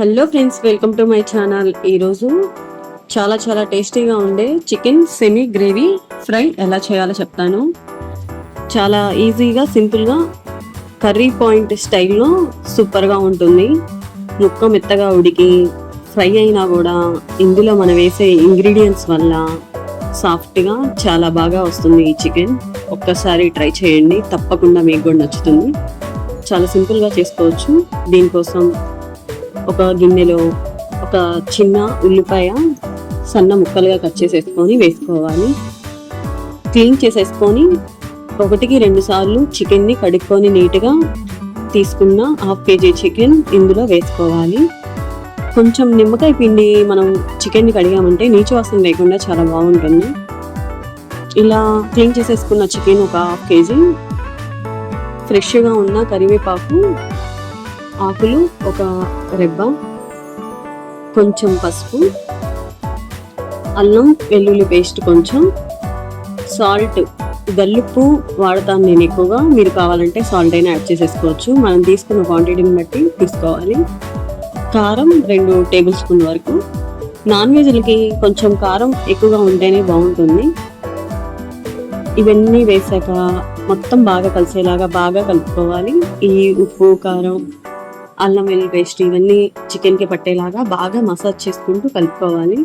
Hello friends welcome to my channel. ఈరోజు చాలా చాలా టేస్టీగా ఉండే చికెన్ సెమీ గ్రేవీ ఫ్రై ఎలా చేయాలో చెప్తాను. చాలా ఈజీగా సింపుల్గా కర్రీ పాయింట్ స్టైల్లో సూపర్గా ఉంటుంది. ముక్క మెత్తగా ఉడికి ఫ్రై అయినా కూడా ఇందులో మనం వేసే ఇంగ్రీడియంట్స్ వల్ల సాఫ్ట్గా చాలా బాగా వస్తుంది ఈ చికెన్. ఒక్కసారి ట్రై చేయండి తప్పకుండా మీకు కూడా నచ్చుతుంది. చాలా సింపుల్గా చేసుకోవచ్చు. దీనికోసం ఒక గిన్నెలో ఒక చిన్న ఉల్లిపాయ సన్న ముక్కలుగా కట్ చేసేసుకొని వేసుకోవాలి. క్లీన్ చేసేసుకొని ఒకటికి రెండు సార్లు చికెన్ని కడుక్కొని నీట్గా తీసుకున్న హాఫ్ కేజీ చికెన్ ఇందులో వేసుకోవాలి. కొంచెం నిమ్మకాయ పిండి మనం చికెన్ని కడిగామంటే నీచు వాసన లేకుండా చాలా బాగుంటుంది. ఇలా క్లీన్ చేసేసుకున్న చికెన్ ఒక హాఫ్ కేజీ. ఫ్రెష్గా ఉన్న కరివేపాకు ఆకులు ఒక రెబ్బ కొంచెం పసుపు అల్లం వెల్లుల్లి పేస్ట్ కొంచెం సాల్ట్ గల్లుప్పు వాడతాను నేను ఎక్కువగా. మీరు కావాలంటే సాల్ట్ అయినా యాడ్ చేసేసుకోవచ్చు. మనం తీసుకున్న క్వాంటిటీని బట్టి తీసుకోవాలి. కారం రెండు టేబుల్ స్పూన్ వరకు. నాన్ వెజ్లకి కొంచెం కారం ఎక్కువగా ఉంటేనే బాగుంటుంది. ఇవన్నీ వేసాక మొత్తం బాగా కలిసేలాగా బాగా కలుపుకోవాలి. ఈ ఉప్పు కారం అల్లం వెల్లుల్లి పేస్ట్ ఇవన్నీ చికెన్కి పట్టేలాగా బాగా మసాజ్ చేసుకుంటూ కలుపుకోవాలి.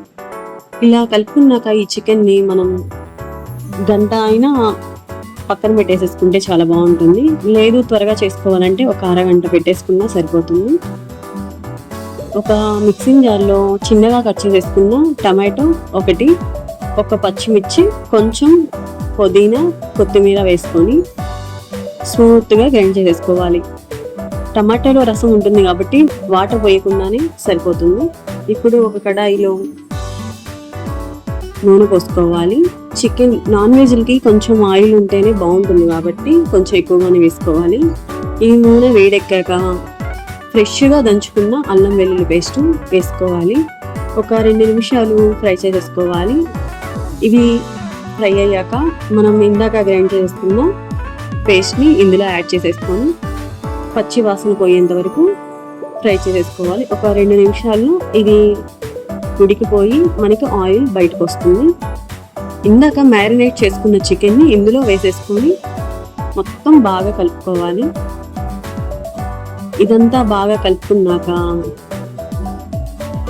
ఇలా కలుపుకున్నాక ఈ చికెన్ని మనం గంట అయినా పక్కన పెట్టేసేసుకుంటే చాలా బాగుంటుంది. లేదు త్వరగా చేసుకోవాలంటే ఒక అరగంట పెట్టేసుకున్నా సరిపోతుంది. ఒక మిక్సింగ్ జార్లో చిన్నగా కట్ చేసేసుకున్న టమాటో ఒకటి ఒక పచ్చిమిర్చి కొంచెం పుదీనా కొత్తిమీర వేసుకొని స్మూత్గా గ్రైండ్ చేసేసుకోవాలి. టమాటాలో రసం ఉంటుంది కాబట్టి వాటర్ పోయకుండానే సరిపోతుంది. ఇప్పుడు ఒక కడాయిలో నూనె పోసుకోవాలి. చికెన్ నాన్ వెజ్లకి కొంచెం ఆయిల్ ఉంటేనే బాగుంటుంది కాబట్టి కొంచెం ఎక్కువగానే వేసుకోవాలి. ఈ నూనె వేడెక్కాక ఫ్రెష్గా దంచుకున్న అల్లం వెల్లుల్లి పేస్ట్ వేసుకోవాలి. ఒక రెండు నిమిషాలు ఫ్రై చేసేసుకోవాలి. ఇవి ఫ్రై అయ్యాక మనం ఇందాక గ్రైండ్ చేసుకున్న పేస్ట్ని ఇందులో యాడ్ చేసేసుకొని పచ్చి వాసన పోయేంత వరకు ఫ్రై చేసేసుకోవాలి. ఒక రెండు నిమిషాల్లో ఇది ఉడికిపోయి మనకి ఆయిల్ బయటకు వస్తుంది. ఇందాక మ్యారినేట్ చేసుకున్న చికెన్ని ఇందులో వేసేసుకొని మొత్తం బాగా కలుపుకోవాలి. ఇదంతా బాగా కలుపుకున్నాక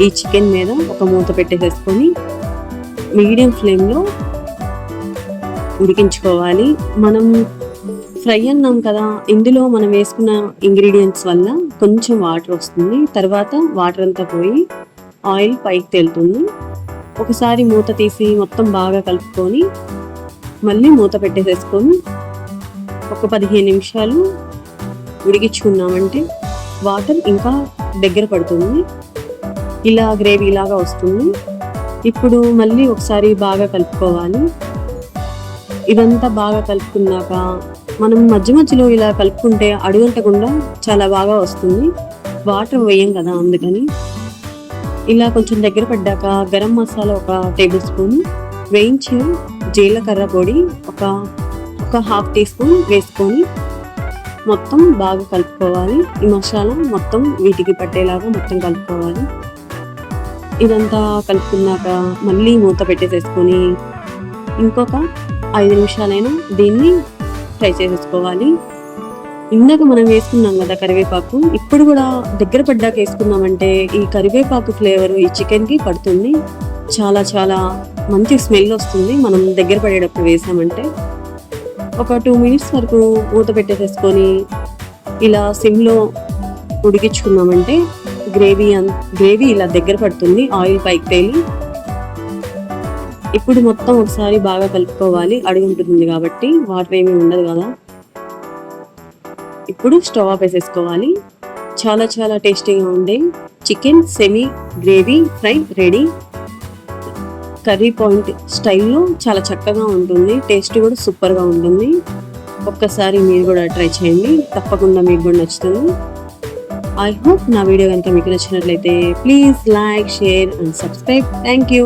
ఈ చికెన్ మీద ఒక మూత పెట్టేసేసుకొని మీడియం ఫ్లేమ్లో ఉడికించుకోవాలి. మనం ఫ్రై అన్నాం కదా ఇందులో మనం వేసుకున్న ఇంగ్రీడియంట్స్ వల్ల కొంచెం వాటర్ వస్తుంది. తర్వాత వాటర్ అంతా పోయి ఆయిల్ పైకి తేలుతుంది. ఒకసారి మూత తీసి మొత్తం బాగా కలుపుకొని మళ్ళీ మూత పెట్టేసేసుకొని ఒక పదిహేను నిమిషాలు ఉడికించుకున్నామంటే వాటర్ ఇంకా దగ్గర పడుతుంది. ఇలా గ్రేవీ లాగా వస్తుంది. ఇప్పుడు మళ్ళీ ఒకసారి బాగా కలుపుకోవాలి. ఇదంతా బాగా కలుపుకున్నాక మనం మధ్య మధ్యలో ఇలా కలుపుకుంటే అడుగంటకుండా చాలా బాగా వస్తుంది. వాటర్ వేయం కదా అందుకని. ఇలా కొంచెం దగ్గర పడ్డాక గరం మసాలా ఒక టేబుల్ స్పూన్ వేయించి జీలకర్ర పొడి ఒక ఒక హాఫ్ టీ స్పూన్ వేసుకొని మొత్తం బాగా కలుపుకోవాలి. ఈ మసాలా మొత్తం వీటికి పట్టేలాగా మొత్తం కలుపుకోవాలి. ఇదంతా కలుపుకున్నాక మళ్ళీ మూత పెట్టేసేసుకొని ఇంకొక ఐదు నిమిషాలైనా దీన్ని ఫ్రై చేసేసుకోవాలి. ఇందాక మనం వేసుకున్నాం కదా కరివేపాకు. ఇప్పుడు కూడా దగ్గర పడ్డాక వేసుకున్నామంటే ఈ కరివేపాకు ఫ్లేవర్ ఈ చికెన్కి పడుతుంది. చాలా చాలా మంచి స్మెల్ వస్తుంది. మనం దగ్గర పడేటప్పుడు వేసామంటే. ఒక టూ మినిట్స్ వరకు మూత పెట్టేసేసుకొని ఇలా సిమ్లో ఉడికించుకున్నామంటే గ్రేవీ గ్రేవీ ఇలా దగ్గర పడుతుంది. ఆయిల్ పైకి తేలి ఇప్పుడు మొత్తం ఒకసారి బాగా కలుపుకోవాలి. అడుగు ఉంటుంది కాబట్టి వాటర్ ఏమీ ఉండదు కదా. ఇప్పుడు స్టవ్ ఆఫ్ వేసేసుకోవాలి చాలా చాలా టేస్టీగా ఉండే chicken semi gravy fry ready. Curry point స్టైల్లో చాలా చక్కగా ఉంటుంది. టేస్ట్ కూడా సూపర్గా ఉంటుంది. ఒక్కసారి మీరు కూడా ట్రై చేయండి. తప్పకుండా మీకు కూడా నచ్చుతుంది. ఐ హోప్ నా వీడియో కనుక మీకు నచ్చినట్లయితే please like share and subscribe thank you